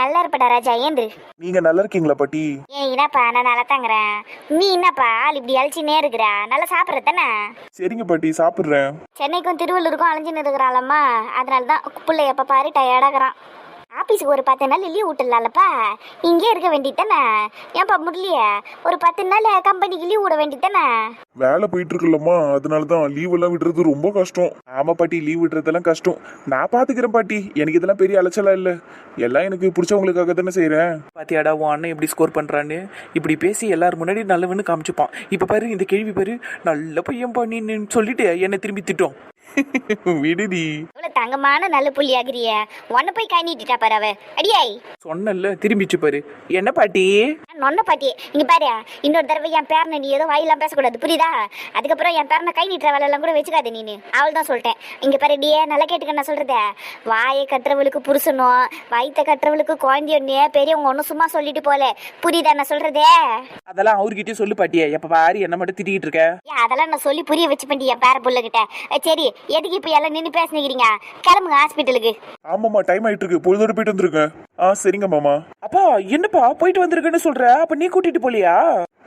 நல்லா இருப்படா ராஜா ஏந்திரு. நீங்க நல்லா இருக்கீங்களா பாட்டி? ஏய் என்னப்பா நான் நல்லா தாங்கிறேன் நீ என்னப்பா ஆள் இப்படி அழிச்சுனே இருக்கிறா. நல்லா சாப்பிட்ற தானே? சரிங்க பாட்டி சாப்பிட்றேன். சென்னைக்கும் திருவள்ளூருக்கும் அலைஞ்சுன்னு இருக்கிறாளம்மா. அதனால தான் பிள்ளை எப்போ பாரு டயர்டாகிறான் ஆஃபீஸுக்கு ஒரு பத்து நாள் லீவ் விட்டுலாம்லப்பா இங்கே இருக்க வேண்டியது தானே ஏன்ப்பா முடியலையே ஒரு பத்து நாள் கம்பெனிக்கு லீவ் விட வேண்டியது தானே வேலை போயிட்டு இருக்குல்லம்மா. அதனால தான் லீவ் எல்லாம் விடுறது ரொம்ப கஷ்டம். ஆமா பாட்டி லீவ் விடுறதெல்லாம் கஷ்டம். நான் பாத்துக்கிறேன் பாட்டி. எனக்கு இதெல்லாம் பெரிய அலைச்சலா இல்ல. எல்லாம் எனக்கு பிடிச்சவங்களுக்காக தானே செய்றேன். பாத்தியாடா உன் அண்ணன் எப்படி ஸ்கோர் பண்றான்னு? இப்படி பேசி எல்லாரும் முன்னாடி நல்லவன்னு காமிச்சுப்பான். இப்ப பாரு இந்த கேள்வி பாரு. நல்ல பையன் பண்ணின்னு சொல்லிட்டு என்னை திரும்பி திட்டம். விடுதி இவ்வளோ தங்கமான நல்ல புள்ளி ஆகிறிய. உன்னை போய் கை நீட்டிட்டா பாரு அவ. அடியாய். சொன்னல திரும்பிச்சு பாரு. என்ன பாட்டி? நொன்ன பாட்டி. இங்க பாரு. இன்னொரு தடவை என் பேரனை நீ ஏதோ வாயெல்லாம் பேசக்கூடாது. புரியுதா? அதுக்கப்புறம் என் பேரனை கை நீட்டுற வேலையெல்லாம் கூட வச்சுக்காது நீனு. அவள் தான் சொல்லிட்டேன். இங்க பாரு டியே நல்லா கேட்டுக்க நான் சொல்றத. வாயை கட்டுறவளுக்கு புருஷனும் வயித்தை கட்டுறவளுக்கு குழந்தையொன்னே பெரியவங்க ஒன்றும் சும்மா சொல்லிட்டு போல. புரியுதா நான் சொல்றதே? அதெல்லாம் அவர்கிட்டயும் சொல்லு பாட்டியே. எப்ப பாரு என்ன மட்டும் திட்டிட்டு இருக்க? அதெல்லாம் நான் சொல்லி புரிய வச்சு என் பேர புள்ளகிட்ட. அஹ் சரி எதுக்கு இப்போ எல்லாம் நின்று பேசினீங்க கிளம்புங்க ஹாஸ்பிட்டலுக்கு ஆமாம்மா டைம் ஆயிட்டு இருக்கு பொழுதோட போயிட்டு வந்துருக்கேன். ஆ சரிங்க மாமா. அப்பா என்னப்பா போயிட்டு வந்திருக்கேன்னு சொல்ற? அப்ப நீ கூட்டிட்டு போலியா?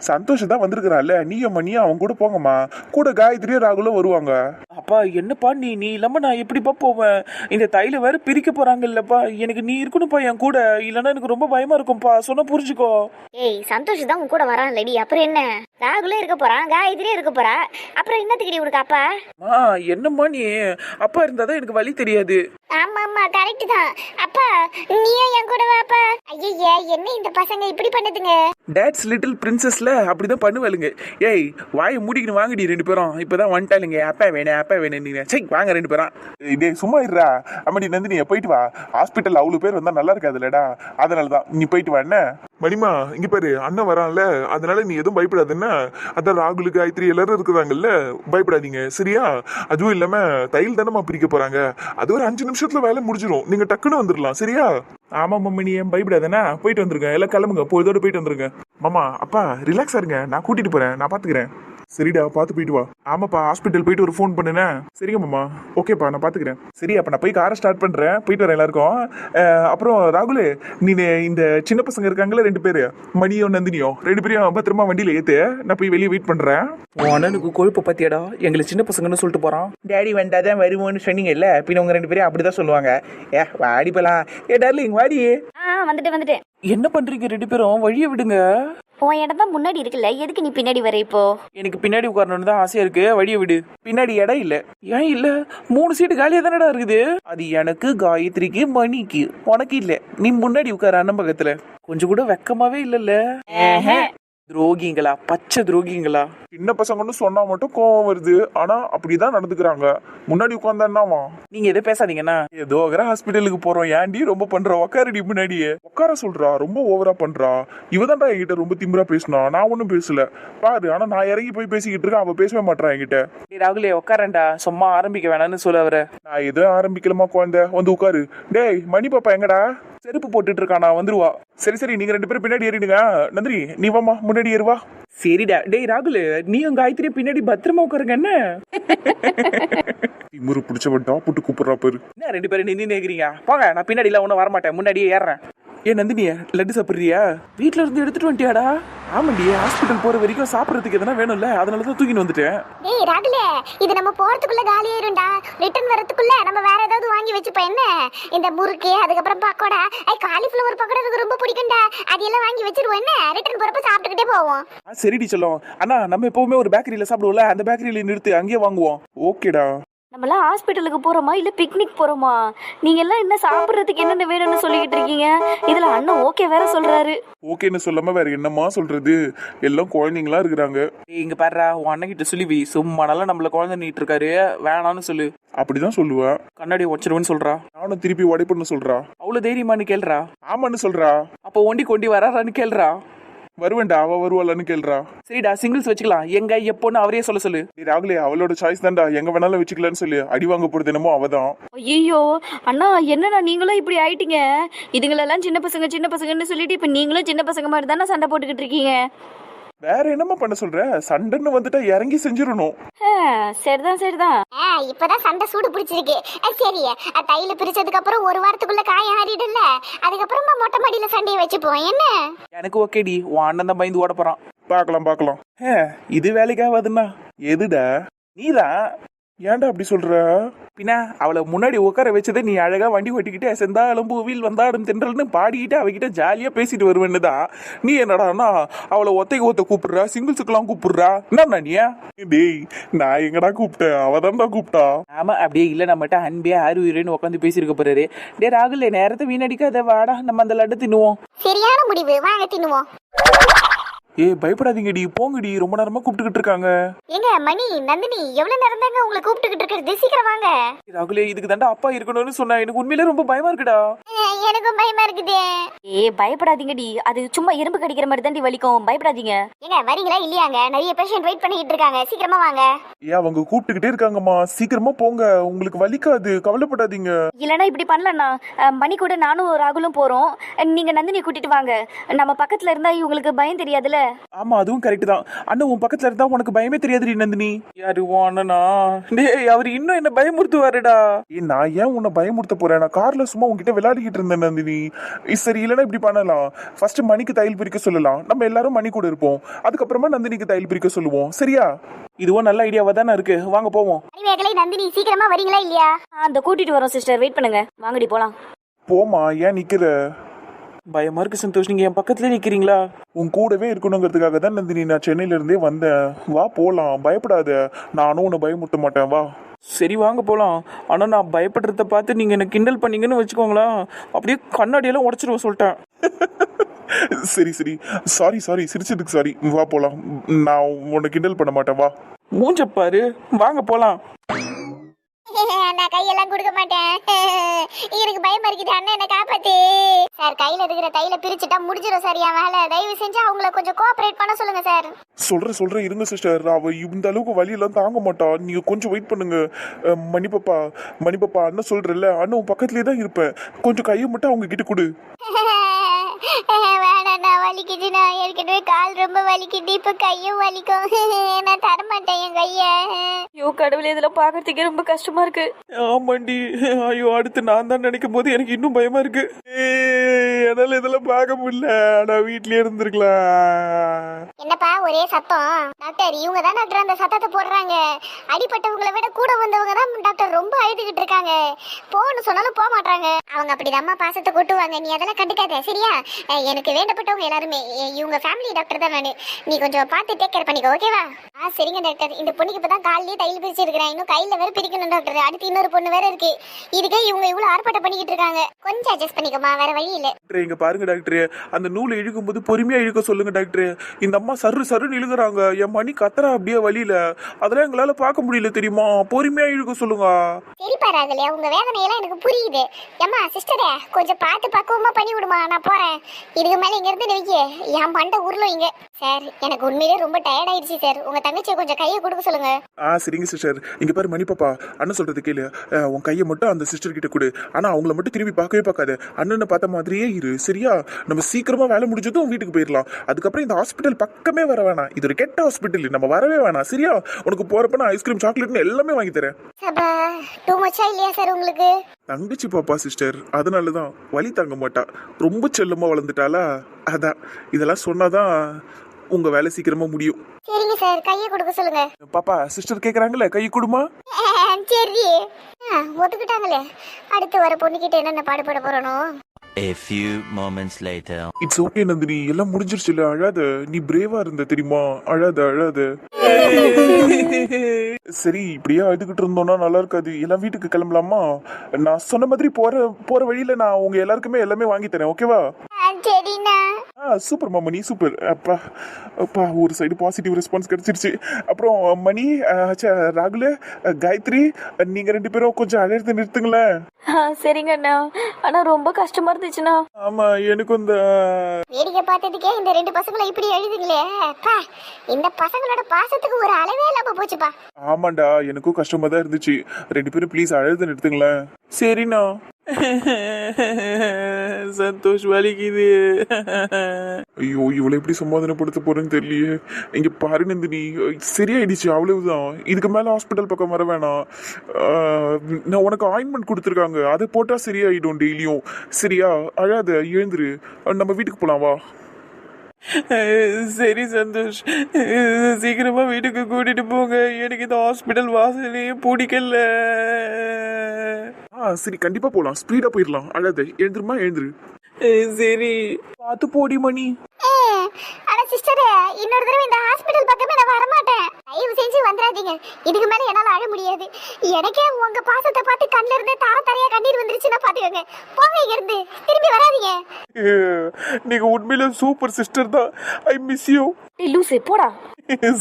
சந்தோஷம் தான் வந்திருக்கிறான்ல. நீ அம்மா நீ அவன் கூட போங்கம்மா. கூட காயத்ரியும் ராகுலும் வருவாங்க. அப்பா என்னப்பா நீ? நீ இல்லாம நான் எப்படிப்பா போவேன்? இந்த தைல வேற பிரிக்க போறாங்கல்லப்பா. எனக்கு நீ இருக்கணும்ப்பா என் கூட. இல்லைன்னா எனக்கு ரொம்ப பயமா இருக்கும்ப்பா. சொன்னா புரிஞ்சுக்கோ. ஏய் சந்தோஷ் தான் உன் கூட வரான் லடி அப்புறம் என்ன? ராகுலும் இருக்க போறான் காயத்ரியும் இருக்க போறா? அப்புறம் என்னத்துக்கு உனக்கு அப்பா? மா என்னம்மா நீ? அப்பா இருந்தாதான் எனக்கு வழி தெரியாது. ஆமா ஆமா கரெக்ட் தான். அப்பா நீயும் என் கூட வாப்பா ஐயா என்ன இந்த பசங்க இப்படி பண்ணுதுங்க? டேட்ஸ் லிட்டில் பிரின்சஸ்ல அப்படிதான் பண்ணுவாளுங்க. ஏய் வாயை மூடிக்கின்னு வாங்கடி ரெண்டு பேரும். இப்பதான் வந்துட்டாளுங்க. அப்பா வேணே அப்பா வேணும் நீங்க சரி வாங்க ரெண்டு பேரும். டேய் சும்மா இருடா. அம்மாடி நந்தினி போயிட்டு வா. ஹாஸ்பிட்டல் அவ்வளவு பேர் வந்தா நல்லா இருக்காதுல்லடா. அதனால தான் நீ போயிட்டு வா என்ன? மணிமா இங்க பாரு. அண்ணன் வரான்ல. அதனால நீ எதுவும் பயப்படாத என்ன அதான் ராகுலு காயத்ரி எல்லாரும் இருக்கிறாங்கல்ல. பயப்படாதீங்க. சரியா? அதுவும் இல்லாம தையல் தானமா பிரிக்க போறாங்க. அது ஒரு அஞ்சு நிமிஷத்துல வேலை முடிஞ்சிரும். நீங்க டக்குன்னு வந்துடலாம் சரியா? ஆமா மம்மி நீ ஏன் பயப்படாதண்ணா போயிட்டு வந்துருங்க. எல்லாம் கிளம்புங்க. பொழுதோட போயிட்டு வந்துருங்க. மாமா அப்பா ரிலாக்ஸா இருங்க. நான் கூட்டிட்டு போறேன். நான் பாத்துக்கிறேன். சரிடா பார்த்து போயிட்டு வா. ஆமாப்பா ஹாஸ்பிட்டல் போயிட்டு ஒரு ஃபோன் பண்ணுனே சரிங்க மாமா. ஓகேப்பா நான் பாத்துக்கிறேன். சரி அப்ப நான் போய் காரை ஸ்டார்ட் பண்றேன். போயிட்டு வரேன் எல்லாருக்கும். அப்புறம் ராகுல் நீ இந்த சின்ன பசங்க இருக்காங்கல்ல ரெண்டு பேரு மணியும் நந்தினியும் ரெண்டு பேரையும் பத்திரமா வண்டியில ஏத்து நான் போய் வெளியே வெயிட் பண்றேன். உன் அண்ணனுக்கு கொழுப்பு பத்தியாடா. எங்களை சின்ன பசங்கன்னு சொல்லிட்டு போறான். டேடி வந்தாதான் வருவோன்னு சொன்னீங்கல்ல பின்ன உங்க ரெண்டு பேரும் அப்படிதான் சொல்லுவாங்க. ஏ வாடி போலாம். ஏ டார்லிங் வாடி. ஆ வந்துட்டு வந்துட்டு என்ன பண்றீங்க ரெண்டு பேரும்? வழிய விடுங்க. உன் இடம் தான் முன்னாடி இருக்குல்ல. எதுக்கு நீ பின்னாடி வர இப்போ? எனக்கு பின்னாடி உட்காரணும்னு தான் ஆசையா இருக்கு. வழிய விடு. பின்னாடி இடம் இல்ல. ஏன் இல்ல? மூணு சீட்டு காலியா தானடா இருக்குது. அது எனக்கு காயத்ரிக்கு மணிக்கு. உனக்கு இல்ல. நீ முன்னாடி உட்கார அண்ணன் பக்கத்துல. கொஞ்சம் கூட வெக்கமாவே இல்லல்ல. துரோகிங்களா? பச்சை துரோகிங்களா? சின்ன பசங்கன்னு சொன்னா மட்டும் கோவம் வருது. ஆனா அப்படிதான் நடந்துக்கிறாங்க. முன்னாடி உட்காந்தான்னாமா நீங்க எதை பேசாதீங்கண்ணா. ஏதோ ஹாஸ்பிட்டலுக்கு போறோம். ஏன்டி ரொம்ப பண்ற? உக்காரடி முன்னாடியே. உட்கார சொல்றா. ரொம்ப ஓவரா பண்றா. இவதான்டா என்கிட்ட ரொம்ப திமிரா பேசினா. நான் ஒன்னும் பேசல. பாரு ஆனா நான் இறங்கி போய் பேசிக்கிட்டு இருக்கேன். அவ பேசவே மாட்றா என்கிட்ட. டேய் ராகுலே உட்காரண்டா சும்மா ஆரம்பிக்க வேணாம்னு சொல்ல அவரை. நான் எதுவும் ஆரம்பிக்கலமா குழந்தை. வந்து உட்காரு. டேய் மணி பாப்பா எங்கடா? செருப்பு போட்டுட்டு இருக்கானா வந்துருவா. சரி சரி நீங்க ரெண்டு பேரும் பின்னாடி ஏறிடுங்க. நந்திரி நீ வாமா முன்னாடி ஏறுவா. சரிடா. டேய் ராகுல் நீயும் காயத்ரி பின்னாடி பத்திரமா உட்காருங்க என்ன? திமுரு பிடிச்சவன் டாப்புட்டு கூப்பிடுறா பாரு. என்ன ரெண்டு பேரும் நின்று நேக்கிறீங்க போங்க நான் பின்னாடி எல்லாம் ஒன்றும் வரமாட்டேன். முன்னாடியே ஏறுறேன். ஏ நந்தினிய லட்டு சாப்பிட்றியா? வீட்ல இருந்து எடுத்துட்டு வந்துட்டியாடா? ஆமாண்டி ஹாஸ்பிட்டல் போற வரைக்கும் சாப்பிட்றதுக்கு எதனா வேணும்ல அதனால தான் தூக்கின்னு வந்துட்டேன். ஏய் ராகுல இது நம்ம போறதுக்குள்ள காலி ஆயிரும்டா. ரிட்டர்ன் வரதுக்குள்ள நம்ம வேற ஏதாவது வாங்கி வச்சுப்போம் என்ன? இந்த முறுக்கு அதுக்கப்புறம் பக்கோடா. ஐ காலிஃப்ளவர் பக்கோடா எனக்கு ரொம்ப பிடிக்கும்டா. அது எல்லாம் வாங்கி வச்சிருவோம் என்ன? ரிட்டர்ன் போறப்ப சாப்பிட்டுக்கிட்டே போவோம். ஆ சரிடி சொல்லும். அண்ணா நம்ம எப்பவுமே ஒரு பேக்கரியில சாப்பிடுவோம்ல அந்த பேக்கரியில நிறுத்து அங்கேயே வாங்குவோம். ஓகேடா. நம்மளாம் ஹாஸ்பிட்டலுக்கு போறோமா? இல்ல பிக்னிக் போறோமா? நீங்க எல்லாம் என்ன சாப்பிடுறதுக்கு என்னென்ன வேணும்னு சொல்லிக்கிட்டு இருக்கீங்க? இதுல அண்ணன் ஓகே வேற சொல்றாரு. ஓகேன்னு சொல்லாம வேற என்னம்மா சொல்றது? எல்லாம் குழந்தைங்களா இருக்கிறாங்க. இங்க பாருடா உன் அண்ணன் கிட்ட சொல்லி வை. சும்மா நல்லா நம்மள குழந்தை நீட்டு இருக்காரு. வேணாம்னு சொல்லு. அப்படிதான் சொல்லுவா. கண்ணாடி உடச்சிருவேன்னு சொல்றா. நானும் திருப்பி உடைப்புன்னு சொல்றா. அவ்வளவு தைரியமான்னு கேள்றா. ஆமான்னு சொல்றா. அப்போ ஒண்டி கொண்டி வராரான்னு கேள்றா. வருவேன்டா அவ வருவாளான்னு கேள்றா. சரிடா சிங்கிள்ஸ் வச்சுக்கலாம். எங்க எப்போன்னு அவரே சொல்ல சொல்லு. டேய் ராகுலே அவளோட சாய்ஸ் தான்டா. எங்க வேணாலும் வச்சுக்கலாம்னு சொல்லு. அடி வாங்க போறது என்னமோ அவதான். ஐயோ அண்ணா என்னண்ணா நீங்களும் இப்படி ஆயிட்டீங்க? இதுங்களெல்லாம் சின்ன பசங்க சின்ன பசங்கன்னு சொல்லிட்டு இப்ப நீங்களும் சின்ன பசங்க மாதிரி தானே சண்டை போட்டுக்கிட்டு இருக்கீங்க? வேற என்னம்மா பண்ண சொல்ற? சண்டைன்னு வந்துட்டா இறங்கி செஞ்சிடணும். சரிதான் சரிதான். ஆ, இப்பதான் சண்டை சூடு பிடிச்சிருக்கு. சரி தையல் பிரிச்சதுக்கு அப்புறம் ஒரு வாரத்துக்குள்ள காயம் ஆறிடும்ல. அதுக்கப்புறமா மொட்டை மாடியில சண்டையை வச்சுப்போம். என்ன? எனக்கு ஓகேடி. உன் அண்ணன் தான் பயந்து ஓட போறான். பார்க்கலாம் பார்க்கலாம். ஹே, இது வேலைக்காவாதுன்னா எதுடா? நீதான்? ஏன்டா அப்படி சொல்ற? பின்ன அவளை முன்னாடி உட்கார வச்சதை நீ அழகா வண்டி ஓட்டிக்கிட்டே செந்தாளம் பூவில் வந்தாடும் தென்றல்னு பாடிக்கிட்டு அவகிட்ட ஜாலியா பேசிட்டு வருவேன்னு தான் நீ என்னடான்னா அவளை ஒத்தைக்கு ஒத்த கூப்பிடுறா சிங்கிள்ஸுக்கெல்லாம் கூப்பிடுறா. என்ன நீ? டேய் நான் எங்கடா கூப்பிட்டேன்? அவதான்டா கூப்பிட்டா. ஆமா அப்படியே இல்ல நம்மகிட்ட அன்பே ஆறு உயிரேன்னு உட்காந்து பேசியிருக்க போறாரு. டே ராகுல் நேரத்தை வீணடிக்காத வாடா நம்ம அந்த லட்டு தின்னுவோம். சரியான முடிவு. வாங்க தின்னுவோம். ஏய் பயப்படாதீங்கடி போங்கடி ரொம்ப நேரமா கூப்பிட்டுக்கிட்டு இருக்காங்க. ஏங்க மணி நந்தினி எவ்வளவு நேரம் தாங்க உங்களை கூப்பிட்டுக்கிட்டு இருக்கிறது? சீக்கிரம் வாங்க. ராகுலே இதுக்கு தாண்டா அப்பா இருக்கணும்னு சொன்னா எனக்கு உண்மையிலே ரொம்ப பயமா இருக்குடா. பயமா இருக்குது ஏ பயப்படாதீங்கடி. அது சும்மா இரும்பு கடிக்கிற மாதிரி தாண்டி வலிக்கும். பயப்படாதீங்க. ஏங்க வரீங்களா இல்லையாங்க? நிறைய பேஷண்ட் வெயிட் பண்ணிக்கிட்டு இருக்காங்க. சீக்கிரமா வாங்க. ஏன் அவங்க கூப்பிட்டுக்கிட்டே இருக்காங்கம்மா. சீக்கிரமா போங்க. உங்களுக்கு வலிக்காது. கவலைப்படாதீங்க. இல்லைன்னா இப்படி பண்ணலண்ணா. மணி கூட நானும் ராகுலும் போறோம். நீங்க நந்தினியை கூட்டிட்டு வாங்க. நம்ம பக்கத்துல இருந்தா இவங்களுக்கு பயம் தெரியாதுல்ல? ஆமா அதுவும் கரெக்ட் தான். அண்ணன் உன் பக்கத்துல இருந்தா உனக்கு பயமே தெரியாதுடி நந்தினி. யாரு உன் அண்ணனா டேய் அவர் இன்னும் என்ன பயமுறுத்துவாருடா. ஏய் நான் ஏன் உன்னை பயமுறுத்த போறேன்? நான் கார்ல சும்மா உன்கிட்ட விளையாடிக்கிட்டு இருந்தேன் நந்தினி. சரி இல்லைன்னா இப்படி பண்ணலாம். ஃபர்ஸ்ட் மணிக்கு தையல் பிரிக்க சொல்லலாம். நம்ம எல்லாரும் மணி கூட இருப்போம். அதுக்கப்புறமா நந்தினிக்கு தையல் பிரிக்க சொல்லுவோம். சரியா? இதுவும் நல்ல ஐடியாவா தானே இருக்கு. வாங்க போவோம். நந்தினி சீக்கிரமா வரீங்களா இல்லையா? அந்த கூட்டிட்டு வரோம் சிஸ்டர் வெயிட் பண்ணுங்க. வாங்கடி போலாம். போமா ஏன் நிக்கிற? பயமா இருக்கு சந்தோஷ். நீங்க என் பக்கத்துல நிக்கிறீங்களா? உன் கூடவே இருக்கணுங்கிறதுக்காக தான் நந்தினி நான் சென்னையில இருந்தே வந்தேன். வா போலாம். பயப்படாத. நானும் உன்னை பயமுறுத்த மாட்டேன். வா. சரி வாங்க போலாம். ஆனா நான் பயப்படுறத பார்த்து நீங்க என்ன கிண்டல் பண்ணீங்கன்னு வச்சுக்கோங்களேன். அப்படியே கண்ணாடியெல்லாம் உடச்சிருவோம் சொல்லிட்டேன். சரி சரி. சாரி சாரி சிரிச்சதுக்கு சாரி வா போலாம். நான் உன்னை கிண்டல் பண்ண மாட்டேன். வா. மூஞ்ச பாரு. வாங்க நான் கையெல்லாம் கொடுக்க மாட்டேன். எனக்கு பயமா இருக்குது அண்ணன் என்ன காப்பாத்து. சார் கையில இருக்கிற தையில பிரிச்சுட்டா முடிஞ்சிடும் சார் என் வேலை. தயவு செஞ்சு அவங்கள கொஞ்சம் கோஆபரேட் பண்ண சொல்லுங்க சார். சொல்ற சொல்ற இருங்க சிஸ்டர் அவ இந்த அளவுக்கு வலியெல்லாம் தாங்க மாட்டா. நீங்க கொஞ்சம் வெயிட் பண்ணுங்க. மணிப்பாப்பா மணிப்பாப்பா அண்ணன் சொல்றல அண்ணன் பக்கத்துலயே தான் இருப்பேன். கொஞ்சம் கையை மட்டும் அவங்க கிட்ட கொடு வலிக்குது நான் ஏற்கனவே கால் ரொம்ப வலிக்குது இப்ப கையும் வலிக்கும். நான் தரமாட்டேன் என் கைய. ஐயோ கடவுளே இதெல்லாம் பாக்குறதுக்கே ரொம்ப கஷ்டமா இருக்கு. ஆமாண்டி. ஐயோ அடுத்து நான் தான் நினைக்கும் போது எனக்கு இன்னும் பயமா இருக்கு. என்னால இதெல்லாம் பார்க்க முடியல. நான் வீட்லயே இருந்திருக்கலாம். என்னப்பா ஒரே சத்தம். டாக்டர் இவங்க தான் டாக்டர் அந்த சத்தத்தை போடுறாங்க. அடிப்பட்டவங்களை விட கூட வந்தவங்க தான் டாக்டர் ரொம்ப அழுதுகிட்டு இருக்காங்க. போன்னு சொன்னாலும் போக மாட்டாங்க அவங்க அப்படிதாம்மா பாசத்தை கொட்டுவாங்க. நீ அதெல்லாம் கண்டுக்காத சரியா? எனக்கு வேண்டப்பட்டவங்க எல்லாருமே. இவங்க ஃபேமிலி டாக்டர் தான் நானு. நீ கொஞ்சம் பார்த்து டேக் கேர் பண்ணிக்கோ ஓகேவா ஆ சரிங்க டாக்டர் இந்த பொண்ணுக்கு இப்பதான் காலையிலேயே தையல் பிரிச்சு இருக்கிறேன். இன்னும் கையில வேற பிரிக்கணும் டாக்டர் அடுத்து இன்னொரு பொண்ணு வேற இருக்கு. இதுக்கே இவங்க இவ்வளவு ஆர்ப்பாட்டம் பண்ணிக்கிட்டு இருக்காங்க. கொஞ்சம் அட்ஜஸ்ட் பண்ணிக்கோமா வேற வழி இல்ல. இங்க பாருங்க டாக்டர். அந்த நூலை இழுக்கும் போது பொறுமையா இழுக்க சொல்லுங்க டாக்டர். இந்த அம்மா சரு சருன்னு இழுகுறாங்க என் மணி கத்துறா அப்படியே வழியில. அதெல்லாம் எங்களால பார்க்க முடியல தெரியுமா? பொறுமையா இழுக்க சொல்லுங்க. சரிப்பா ராகலையா உங்க வேதனையெல்லாம் எனக்கு புரியுது. ஏம்மா சிஸ்டரே கொஞ்சம் பார்த்து பக்குவமா பண்ணி விடுமா? நான் போறேன். இதுக்கு மேல இங்க இருந்து நினைக்க என் மண்டை உருளும் இங்க. சார் எனக்கு உண்மையிலே ரொம்ப டயர்ட் ஆயிடுச்சு சார் உங்க தங்கச்சியை கொஞ்சம் கையை கொடுக்க சொல்லுங்க. ஆ சரிங்க சிஸ்டர் இங்க பாரு மணிப்பாப்பா அண்ணன் சொல்றது கேளு. உன் கையை மட்டும் அந்த சிஸ்டர் கிட்ட கொடு. ஆனா அவங்கள மட்டும் திரும்பி பார்க்கவே பார்க்காத. அண்ணனை பார்த்த மாதிரியே இரு. சரியா? நம்ம சீக்கிரமா வேலை முடிஞ்சதும் வீட்டுக்கு போயிடலாம் அதுக்கப்புறம் இந்த ஹாஸ்பிட்டல் பக்கமே வர வேணாம். இது ஒரு கெட்ட ஹாஸ்பிட்டல் நம்ம வரவே வேணாம். சரியா? உனக்கு போறப்ப நான் ஐஸ்கிரீம் சாக்லேட்னு எல்லாமே வாங்கி தரேன். இல்லையா சார் உங்களுக்கு? தங்கச்சி பாப்பா சிஸ்டர் அதனாலதான் வலி தாங்க மாட்டா. ரொம்ப செல்லமா வளர்ந்துட்டாளா? அதான். இதெல்லாம் சொன்னாதான் உங்க வேலை சீக்கிரமா முடியும். சரிங்க சார் கையை கொடுக்க சொல்லுங்க. பாப்பா சிஸ்டர் கேக்குறாங்கல்ல? கை கொடுமா? சரி. ஒத்துக்கிட்டாங்களே. அடுத்து வர பொண்ணுகிட்ட என்னென்ன பாடுபட போறனோ A few moments later. It's okay Nandini எல்லாம் முடிஞ்சிருச்சுல அழாத. நீ பிரேவா இருந்த தெரியுமா? அழாத அழாத. சரி இப்படியே அழுதுகிட்டு இருந்தோம்னா நல்லா இருக்காது. எல்லாம் வீட்டுக்கு கிளம்பலாமா? நான் சொன்ன மாதிரி போற போற வழியில நான் உங்க எல்லாருக்குமே எல்லாமே வாங்கி தரேன் ஓகேவா ஆ, சரிண்ணா ஆ சூப்பர் அப்பா அப்பா ஒரு சைடு பாசிட்டிவ் ரெஸ்பான்ஸ் கிடைச்சிருச்சு. அப்புறம் மணி ராகுல் காயத்ரி அஹ், நீங்க ரெண்டு பேரும் கொஞ்சம் அழகு நிறுத்துங்களேன். ஆ, சரிங்க அண்ணா ஆனா ரொம்ப கஷ்டமா இருந்துச்சுண்ணா. ஆமா எனக்கும் இந்த வேடிக்கை பார்த்ததுக்கே இந்த ரெண்டு பசங்களும் இப்படி எழுதுங்களே அப்பா இந்த பசங்களோட பாசத்துக்கு ஒரு அளவே இல்லாம போச்சுப்பா. ஆமாண்டா எனக்கும் கஷ்டமா தான் இருந்துச்சு. ரெண்டு பேரும் ப்ளீஸ் அழுது நிறுத்துங்களேன். சரிண்ணா. சந்தோஷ் வலிக்குது. ஐயோ இவளை எப்படி சமாதானப்படுத்த போறேன்னு தெரியலையே. இங்க பாரு நந்தினி சரியாயிடுச்சு அவ்வளவுதான். இதுக்கு மேல ஹாஸ்பிட்டல் பக்கம் வர வேணாம். நான் உனக்கு ஆயின்மெண்ட் கொடுத்துருக்காங்க. அதை போட்டா சரியாயிடும் டெய்லியும். சரியா அழாத எழுந்துரு. நம்ம வீட்டுக்கு போலாம் வா. சரி சந்தோஷ். சீக்கிரமா வீட்டுக்கு கூட்டிட்டு போங்க. எனக்கு இந்த ஹாஸ்பிட்டல் வாசலையே பிடிக்கல. ஆ சரி கண்டிப்பா போலாம். ஸ்பீடா போயிடலாம் அழாத எழுந்துருமா எழுந்துரு. சரி. பார்த்து போடி மணி. சிஸ்டர் இன்னொரு தடவை இந்த வந்துடாதீங்க இதுக்கு மேல என்னால அழ முடியாது. எனக்கே உங்க பாசத்தை பார்த்து கண்ணில் இருந்து தார தாரையா கண்ணீர் வந்துருச்சுன்னா பார்த்துக்கோங்க போங்க இருந்து திரும்பி வராதீங்க. நீங்க உண்மையில சூப்பர் சிஸ்டர் தான். ஐ மிஸ் யூ டேய் லூசு போடா.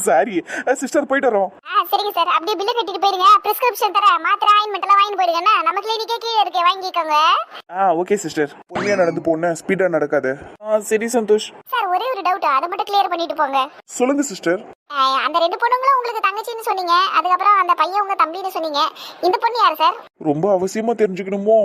சாரி. சிஸ்டர் போயிட்டு வரோம். ஆ சரிங்க சார் அப்படியே பில்ல கட்டிட்டு போயிருங்க. பிரிஸ்கிரிப்ஷன் தர மாத்திரை ஆயின்மெண்ட் எல்லாம் வாங்கி போயிடுங்க நம்ம கிளினிக்கே கீழே இருக்கு வாங்கிக்கோங்க. ஆ ஓகே சிஸ்டர் பொறுமையா நடந்து போன ஸ்பீடா நடக்காத. ஆ சரி சந்தோஷ். சார் ஒரே ஒரு டவுட் அதை மட்டும் கிளியர் பண்ணிட்டு போங்க. சொல்லுங்க சிஸ்டர் அந்த ரெண்டு பொண்ணுங்களும் உங்களுக்கு தங்கச்சின்னு சொன்னீங்க. அதுக்கப்புறம் அந்த பையன் உங்க தம்பின்னு சொன்னீங்க. இந்த பொண்ணு யாரு சார் ரொம்ப அவசியமா தெரிஞ்சுக்கணுமோ?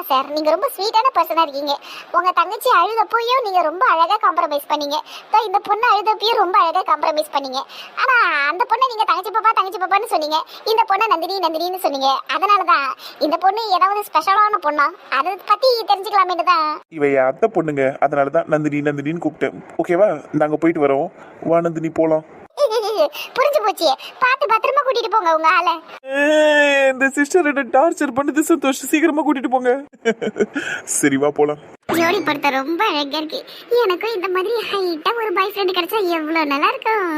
ஆமாம் சார். நீங்க ரொம்ப ஸ்வீட்டான பர்சனாக இருக்கீங்க. உங்க தங்கச்சி அழுதப்போயும் நீங்க ரொம்ப அழகாக காம்ப்ரமைஸ் பண்ணீங்க. இப்போ இந்த பொண்ணு அழுதப்பையும் ரொம்ப அழகாக காம்ப்ரமைஸ் பண்ணீங்க. ஆனா அந்த பொண்ணை நீங்க தங்கச்சி பாப்பா தங்கச்சி பாப்பான்னு சொன்னீங்க. இந்த பொண்ணை நந்தினி நந்தினின்னு சொன்னீங்க. அதனால தான் இந்த பொண்ணு ஏதாவது ஸ்பெஷலான பொண்ணா? அதை பற்றி தெரிஞ்சுக்கலாமேன்னு தான். இவ என் அத்தை பொண்ணுங்க. அதனாலதான் நந்தினி நந்தினின்னு கூப்பிட்டேன். ஓகேவா நாங்கள் போயிட்டு வரோம். வா நந்தினி போகலாம் புரிஞ்சு போச்சு. பார்த்து பத்திரமா கூட்டிட்டு போங்க உங்க ஆளை. இந்த சிஸ்டர் என்ன டார்ச்சர் பண்ணுது சந்தோஷ். சீக்கிரமா கூட்டிட்டு போங்க. சரி வா போலாம். ஜோடி படுத்த ரொம்ப அழகா இருக்கு. எனக்கும் இந்த மாதிரி ஹைட்டா ஒரு பாய் ஃப்ரெண்ட் கிடைச்சா எவ்வளவு நல்லா இருக்கும்.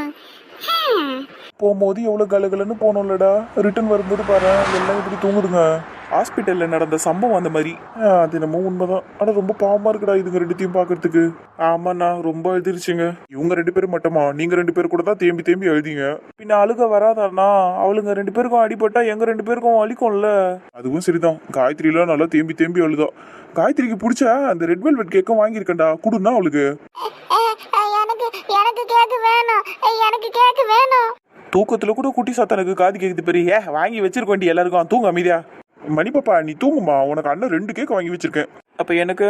போகும்போது எவ்வளோ கலகலன்னு போனோம்லடா. ரிட்டர்ன் வரும்போது பாரு எல்லாம் இப்படி தூங்குதுங்க. ஹாஸ்பிட்டலில் நடந்த சம்பவம் அந்த மாதிரி. அது என்னமோ உண்மைதான். ஆனால் ரொம்ப பாவமாக இருக்குடா இதுங்க ரெண்டுத்தையும் பார்க்கறதுக்கு. ஆமாண்ணா ரொம்ப எழுதிருச்சுங்க இவங்க ரெண்டு பேரும் மட்டுமா? நீங்கள் ரெண்டு பேரும் கூட தான் தேம்பி தேம்பி எழுதிங்க பின்ன அழுக வராதாண்ணா? அவளுங்க ரெண்டு பேருக்கும் அடிபட்டா எங்கள் ரெண்டு பேருக்கும் வலிக்கும்ல அதுவும் சரிதான். காயத்ரிலாம் நல்லா தேம்பி தேம்பி அழுதா. காயத்ரிக்கு பிடிச்ச அந்த ரெட் வெல்வெட் கேக்கும் வாங்கியிருக்கேன்டா. குடுனா அவளுக்கு? எனக்கு எனக்கு கேக்கு எனக்கு கேக்கு வேணும். தூக்கத்துல கூட குட்டி சத்தனுக்கு காது கேக்குது பெரிய. ஏ வாங்கி வச்சிருக்கோண்டி எல்லாருக்கும் தூங்க அமைதியா. மணிப்பாப்பா நீ தூங்குமா? உனக்கு அண்ணன் ரெண்டு கேக் வாங்கி வச்சிருக்கேன். அப்ப எனக்கு?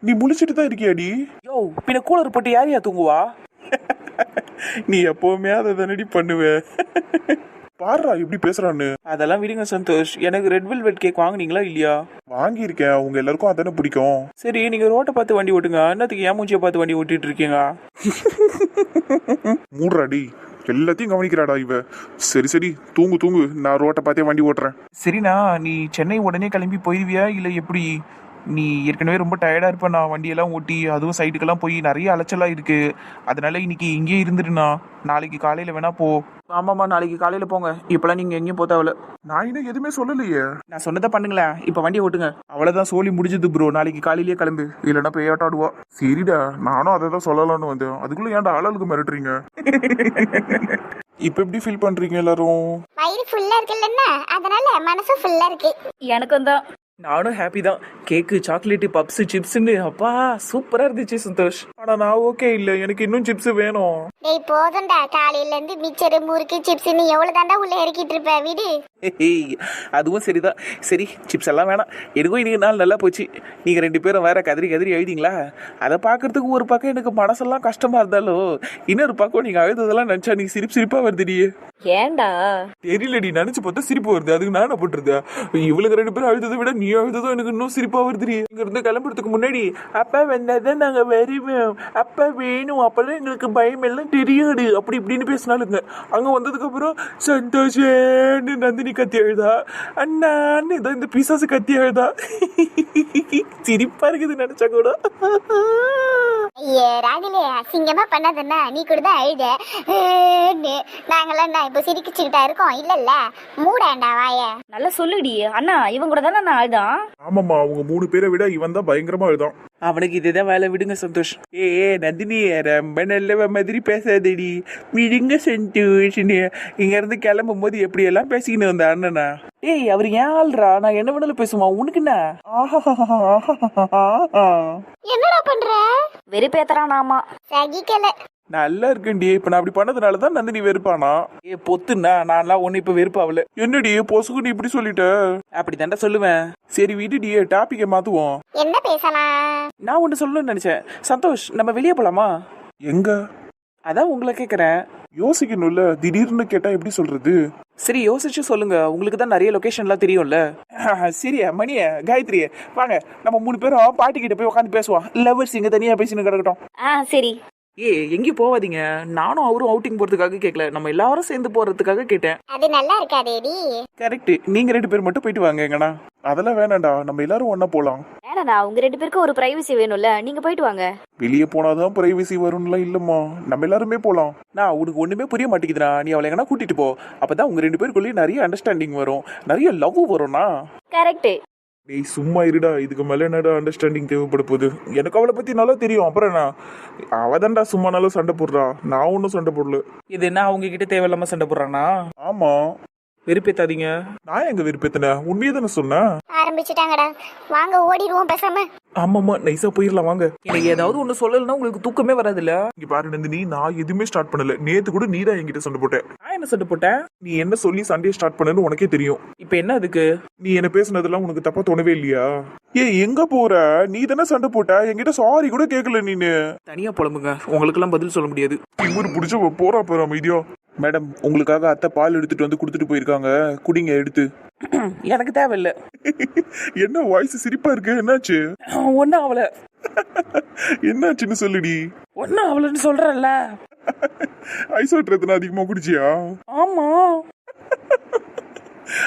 நீ முழிச்சிட்டு தான் இருக்கியாடி? யோ பின்ன கூலர் போட்டு யார் யா தூங்குவா? நீ எப்பவுமே அதை தானடி பண்ணுவ. பாருடா எப்படி பேசுறான்னு. அதெல்லாம் விடுங்க சந்தோஷ். எனக்கு ரெட் வெல்வெட் கேக் வாங்குனீங்களா இல்லையா? வாங்கியிருக்கேன். உங்க எல்லாருக்கும் அதானே பிடிக்கும். சரி நீங்க ரோட்டை பார்த்து வண்டி ஓட்டுங்க. அண்ணத்துக்கு ஏன் மூஞ்சியை பார்த்து வண்டி ஓட்டிட்டு இருக்கீங்க? மூடுறாடி. எல்லாத்தையும் கவனிக்கிறாடா இவ. சரி சரி. தூங்கு தூங்கு. நான் ரோட்டை பார்த்தே வண்டி ஓட்டுறேன். சரிண்ணா நீ சென்னை உடனே கிளம்பி போயிருவியா? இல்லை எப்படி? நீ ஏற்கனவே ரொம்ப டயர்டா இருப்ப நான் வண்டியெல்லாம் ஓட்டி அதுவும் சைட்டுக்கெல்லாம் போய் நிறைய அலைச்சலா இருக்கு. அதனால இன்னைக்கு இங்கேயே இருந்துடுண்ணா நாளைக்கு காலையில வேணா போ. ஆமாம்மா நாளைக்கு காலையில போங்க. இப்பெல்லாம் நீங்க எங்கேயும் போத்தாவல நான் இன்னும் எதுவுமே சொல்லலையே. நான் சொன்னதை பண்ணுங்களேன் இப்போ வண்டி ஓட்டுங்க. அவ்வளோதான் சோலி முடிஞ்சது ப்ரோ நாளைக்கு காலையிலேயே கிளம்பு. இல்லைன்னா பேயாட்டாடுவா சரிடா நானும் அதை தான் சொல்லலாம்னு வந்தேன். அதுக்குள்ள ஏன்டா ஆளாளுக்கு மிரட்டுறீங்க? இப்ப எப்படி ஃபீல் பண்றீங்க எல்லாரும்? வயிறு ஃபுல்லா இருக்குல்லன்னா அதனால மனசு ஃபுல்லா இருக்கு. எனக்கும் தான். நானும் ஹாப்பி தான். கேக்கு சாக்லேட்டு பப்ஸ் சிப்ஸ்ன்னு அப்பா சூப்பரா இருந்துச்சு சந்தோஷ். ஆனா நான் ஓகே இல்ல. எனக்கு இன்னும் சிப்ஸ் வேணும். டேய் போதும்டா. காலையில இருந்து மிச்சரு முறுக்கு சிப்ஸ்னு எவ்வளவு தாண்டா உள்ள இறக்கிட்டு இருப்ப வீடு. ஏய் அதுவும் சரிதான். சரி சிப்ஸ் எல்லாம் வேணாம். எனக்கும் இன்னைக்கு நாள் நல்லா போச்சு. நீங்கள் ரெண்டு பேரும் வேற கதறி கதறி எழுதிங்களா அதை பார்க்கறதுக்கு ஒரு பக்கம் எனக்கு மனசெல்லாம் கஷ்டமா இருந்தாலும் இன்னொரு பக்கம் நீங்கள் அழுததெல்லாம் நினச்சா நீ சிரிப்பு சிரிப்பாக வருதுடி. ஏன்டா? தெரியலடி நினைச்சு பார்த்தா சிரிப்பு வருது. அதுக்கு நான் என்ன பண்றது? இவளுக்கு ரெண்டு பேரும் அழுததை விட நீ அழுததும் எனக்கு இன்னும் சிரிப்பா வருதுடி. இங்க இருந்து கிளம்புறதுக்கு முன்னாடி அப்பா வந்தாதான் நாங்க வருவோம். அப்பா வேணும் அப்பதான் எங்களுக்கு பயம் எல்லாம் தெரியாது. அப்படி இப்படின்னு பேசினாலுங்க. அங்க வந்ததுக்கு அப்புறம் சந்தோஷன்னு நந்தினி கத்தி அழுதா? அண்ணான்னு ஏதோ இந்த பிசாசு கத்தி அழுதா? சிரிப்பா இருக்குது நினைச்சா கூட. ஐயே ராகுலே அசிங்கமா பண்ணாதண்ணா. நீ கூட தான் அழுத. நான் இப்போ சிரிச்சுக்கிட்டா இருக்கோம். இல்லல்ல. மூடாண்டா வாய. நல்லா சொல்லுடி. அண்ணா இவன் கூட தானே நான் அழுதான்? ஆமாம்மா அவங்க மூணு பேரை விட இவன் தான் பயங்கரமா அழுதான். அவனுக்கு இதுதான் வேலை விடுங்க சந்தோஷ். ஏ நந்தினி ரொம்ப நல்லவ மாதிரி பேசாதடி. விடுங்க சந்தோஷ்னு இங்க இருந்து கிளம்பும் போது எப்படி எல்லாம் பேசிக்கின்னு வந்த அண்ணனா? ஏய் அவர் ஏன் ஆள்றா? நான் என்ன வேணாலும் பேசுமா உனக்கு என்ன? என்னடா பண்ற? வெறுப்பேத்துறானாமா? சகிக்கல. நல்லா இருக்கேன்டி இப்ப நான் அப்படி பண்ணதுனால தான் நந்தினி வெறுப்பானா? ஏ பொத்துண்ணா. நான்லாம் ஒண்ணு இப்ப வெறுப்பாவல. என்னடி பொசுக்கு நீ இப்படி சொல்லிட்ட? அப்படி தாண்டா சொல்லுவேன். சரி விடுடி டாபிக்கை மாத்துவோம். என்ன பேசலாம்? நான் ஒண்ணு சொல்லணும்னு நினைச்சேன். சந்தோஷ் நம்ம வெளியே போலாமா? எங்க? அதான் உங்களை கேக்குறேன். யோசிக்கணும்ல. திடீர்னு கேட்டா எப்படி சொல்றது? சரி யோசிச்சு சொல்லுங்க. உங்களுக்கு தான் நிறைய லொகேஷன்லாம் தெரியும்ல. சரியா மணிய காயத்ரி வாங்க நம்ம மூணு பேரும் பாட்டி கிட்ட போய் உட்காந்து பேசுவோம். லவ்வர்ஸ் இங்க தனியா பேசின்னு கிடக்கட்டும். ஆ சரி. ஏ எங்கேயும் போவாதீங்க. நானும் அவரும் அவுட்டிங் போறதுக்காக கேட்கல நம்ம எல்லாரும் சேர்ந்து போறதுக்காக கேட்டேன். அது நல்லா இருக்காதேடி கரெக்ட் நீங்க ரெண்டு பேர் மட்டும் போயிட்டு வாங்க எங்கண்ணா. அதெல்லாம் வேணாம்டா. நம்ம எல்லாரும் ஒண்ணா போலாம். வேணாண்ணா உங்க ரெண்டு பேருக்கும் ஒரு பிரைவசி வேணும்ல. நீங்க போயிட்டு வாங்க. வெளியே போனாதான் பிரைவசி வரும்லாம் இல்லம்மா. நம்ம எல்லாருமே போலாம். நான் உனக்கு ஒண்ணுமே புரிய மாட்டேங்குதுடா நீ அவளை எங்கன்னா கூட்டிட்டு போ. அப்பதான் உங்க ரெண்டு பேருக்குள்ளேயும் நிறைய அண்டர்ஸ்டாண்டிங் வரும். நிறைய லவ் வரும்னா கரெக்ட் டேய் சும்மா இருடா. இதுக்கு மேல என்னடா அண்டர்ஸ்டாண்டிங் தேவைப்பட போகுது எனக்கு அவளை பத்தி நல்லா தெரியும். அப்புறம் என்ன? அவதான்டா சும்மா நாளும் சண்டை போடுறா. நான் ஒன்றும் சண்டை போடல. இது என்ன அவங்க கிட்ட தேவையில்லாம சண்டை போடுறானா? ஆமா. வெறுப்பேத்தாதீங்க. நான் எங்க விருப்பத்தின உண்மையை தானே சொன்னேன் ஆரம்பிச்சுட்டாங்கடா. வாங்க ஓடிடுவோம் பேசாம. ஆமாமா நைஸா போயிடலாம் வாங்க. எனக்கு ஏதாவது ஒண்ணு சொல்லலைன்னா உங்களுக்கு தூக்கமே வராதுல்ல? இங்க பாரு நந்தினி நான் எதுவுமே ஸ்டார்ட் பண்ணல. நேத்து கூட நீ தான் என்கிட்ட சண்டை போட்ட. நான் என்ன சண்டை போட்டேன்? நீ என்ன சொல்லி சண்டே ஸ்டார்ட் பண்ணனு உனக்கே தெரியும். இப்ப என்ன அதுக்கு? நீ என்ன பேசுனதெல்லாம் உனக்கு தப்பா தோணவே இல்லையா? ஏ எங்க போற? நீ தானே சண்டை போட்ட? என்கிட்ட சாரி கூட கேட்கல நீனு. தனியா புலம்புங்க. உங்களுக்கெல்லாம் பதில் சொல்ல முடியாது. திமுரு புடிச்ச போறா போற அமைதியா. மேடம் உங்களுக்காக அத்தை பால் எடுத்துட்டு வந்து கொடுத்துட்டு போயிருக்காங்க. குடிங்க எடுத்து. எனக்கு தேவையில்ல. என்ன வாய்ஸ் சிரிப்பா இருக்கு? என்னாச்சு? ஒன்னும் அவளை என்னாச்சுன்னு சொல்லுடி. ஒன்னும் அவளைன்னு சொல்றேன்ல. ஐஸ் வாட்டர் எத்தனை அதிகமா குடிச்சியா? ஆமா.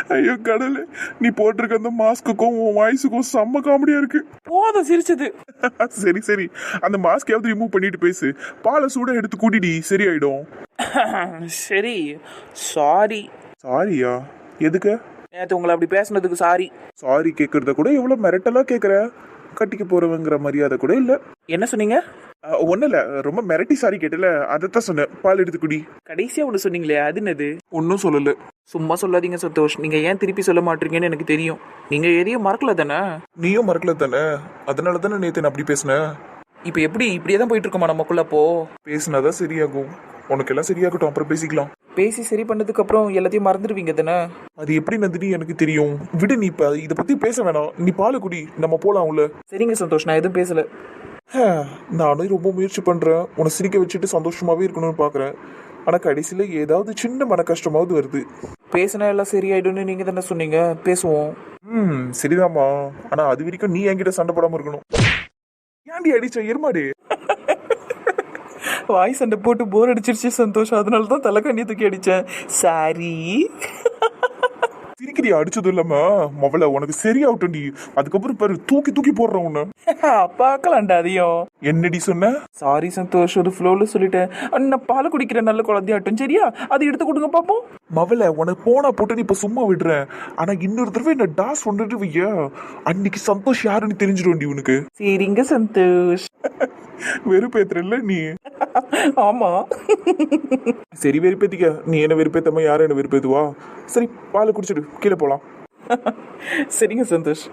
ஐயோ கடவுளே நீ போட்டிருக்க அந்த மாஸ்க்குக்கும் உன் வாய்ஸுக்கும் செம்ம காமெடியா இருக்கு. போதும் சிரிச்சது. சரி சரி. அந்த மாஸ்கையாவது ரிமூவ் பண்ணிட்டு பேசு. பாலை சூட எடுத்து கூட்டிடி சரியாயிடும். சரி சாரி சாரியா எதுக்கு? நேத்து உங்களை அப்படி பேசுனதுக்கு சாரி சாரி கேக்குறத கூட எவ்வளவு மிரட்டலா கேக்குற? கட்டிக்க போறவங்கிற மரியாதை கூட இல்ல. என்ன சொன்னீங்க? ஒன்னும் இல்ல. ரொம்ப மிரட்டி சாரி கேட்டல. அதைத்தான் சொன்னேன். பால் எடுத்து குடி கடைசியா ஒண்ணு சொன்னீங்களே அது என்னது? ஒன்னும் சொல்லல. சும்மா சொல்லாதீங்க சந்தோஷ். நீங்க ஏன் திருப்பி சொல்ல மாட்டீங்கன்னு எனக்கு தெரியும். நீங்க எதையும் மறக்கல தானே? நீயும் மறக்கல தானே? அதனால தானே நேத்து நான் அப்படி பேசினேன் இப்ப எப்படி? இப்படியே தான் போயிட்டு இருக்கோமா நமக்குள்ள அப்போ? பேசினாதான் சரியாகும். உனக்கு எல்லாம் சரியாகட்டும். அப்புறம் பேசிக்கலாம். பேசி சரி பண்ணதுக்கு அப்புறம் எல்லாத்தையும் மறந்துடுவீங்க தானே? அது எப்படி நந்தினி? எனக்கு தெரியும். விடு நீ இப்ப. இத பத்தி பேச வேணாம். நீ பால் குடி. நம்ம போலாம் உள்ள. சரிங்க சந்தோஷ். நான் எதுவும் பேசல. நானும் ரொம்ப முயற்சி பண்றேன். உன்னை சிரிக்க வச்சுட்டு சந்தோஷமாவே இருக்கணும்னு பாக்குறேன். ஆனா கடைசியில ஏதாவது சின்ன மன கஷ்டமாவது வருது. பேசினா எல்லாம் சரியாயிடும்னு நீங்க தானே சொன்னீங்க. பேசுவோம். ம் சரிதாம்மா. ஆனா அது வரைக்கும் நீ என்கிட்ட சண்டை போடாம இருக்கணும். ஏன்டி அடிச்ச? எருமாடு வாய் சண்டை போட்டு போர் அடிச்சிருச்சு சந்தோஷம். அதனால தான் தலைக்கண்ணி தூக்கி அடிச்சேன். சாரி சிரிக்கிறியா? அடிச்சது இல்லாம மவள உனக்கு சரியாகட்டும்டி அதுக்கப்புறம் பாரு தூக்கி தூக்கி போடுறேன் உன்னை. பார்க்கலாம்டா அதையும் என்னடி சொன்ன? சாரி சந்தோஷ் ஒரு ஃப்ளோவில் சொல்லிட்டேன். நான் பால் குடிக்கிற நல்ல குழந்தையாட்டும் சரியா? அதை எடுத்து கொடுங்க பார்ப்போம் மவள உனக்கு போனா போட்டு நீ இப்ப சும்மா விடுறேன். ஆனா இன்னொரு தடவை என்ன டாஸ் வந்துட்டு வைய? அன்னைக்கு சந்தோஷ் யாருன்னு தெரிஞ்சிடும்டி உனக்கு. சரிங்க சந்தோஷ். வெறுப்பேத்துறல்ல நீ. ஆமா. சரி வெறுப்பேத்திக்க. நீ என்ன வெறுப்பேத்தாம யாரும் என்ன வெறுப்பேத்துவா? சரி பால் குடிச்சிடு. கீழே போலாம். சரிங்க சந்தோஷ்.